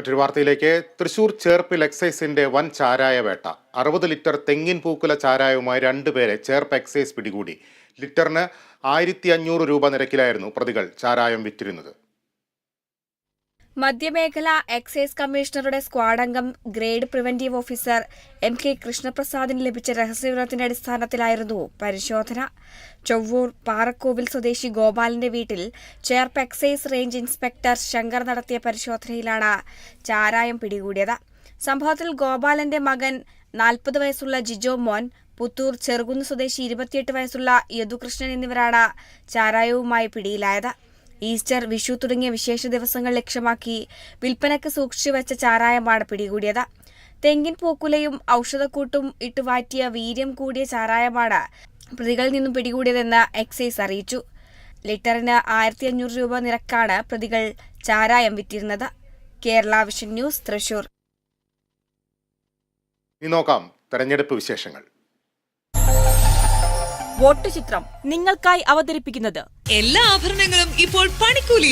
മറ്റൊരു വാർത്തയിലേക്ക്. തൃശൂർ ചേർപ്പിൽ എക്സൈസിന്റെ വൻ ചാരായ വേട്ട. അറുപത് ലിറ്റർ തെങ്ങിൻ പൂക്കുല ചാരായവുമായി രണ്ടുപേരെ ചേർപ്പ് എക്സൈസ് പിടികൂടി. ലിറ്ററിന് ആയിരത്തി അഞ്ഞൂറ് രൂപ നിരക്കിലായിരുന്നു പ്രതികൾ ചാരായം വിറ്റിരുന്നത്. മധ്യമേഖല എക്സൈസ് കമ്മീഷണറുടെ സ്ക്വാഡംഗം grade preventive officer M K കൃഷ്ണപ്രസാദിന് ലഭിച്ച രഹസ്യവിവരത്തിന്റെ അടിസ്ഥാനത്തിലായിരുന്നു പരിശോധന. ചൊവ്വൂർ പാറക്കോവിൽ സ്വദേശി ഗോപാലിന്റെ വീട്ടിൽ Cherpu excise range inspector Shankar നടത്തിയ പരിശോധനയിലാണ് ചാരായം പിടികൂടിയത്. സംഭവത്തിൽ ഗോപാലന്റെ മകൻ നാൽപ്പത് വയസ്സുള്ള ജിജോ മോൻ പുത്തൂർ ചെറുകുന്ന് സ്വദേശി ഇരുപത്തിയെട്ട് വയസ്സുള്ള യദുകൃഷ്ണൻ എന്നിവരാണ് ചാരായവുമായി പിടിയിലായത്. ഈസ്റ്റർ വിഷു തുടങ്ങിയ വിശേഷ ദിവസങ്ങൾ ലക്ഷ്യമാക്കി വിൽപ്പനയ്ക്ക് സൂക്ഷിച്ചുവെച്ച ചാരായമാണ് പിടികൂടിയത്. തെങ്ങിൻ പൂക്കുലയും ഔഷധക്കൂട്ടും ഇട്ടുവാറ്റിയ വീര്യം കൂടിയ ചാരായമാണ് പ്രതികളിൽ നിന്നും പിടികൂടിയതെന്ന് എക്സൈസ് അറിയിച്ചു. ലിറ്ററിന് ആയിരത്തി അഞ്ഞൂറ് രൂപ നിരക്കാണ് പ്രതികൾ ചാരായം വിറ്റിരുന്നത്. Kerala vision news Thrissur. നോക്കാം തെരഞ്ഞെടുപ്പ് വിശേഷങ്ങൾ. വോട്ട് ചിത്രം നിങ്ങൾക്കായി അവതരിപ്പിക്കുന്നത് എല്ലാ ആഭരണങ്ങളും ഇപ്പോൾ പണിക്കൂലിയിൽ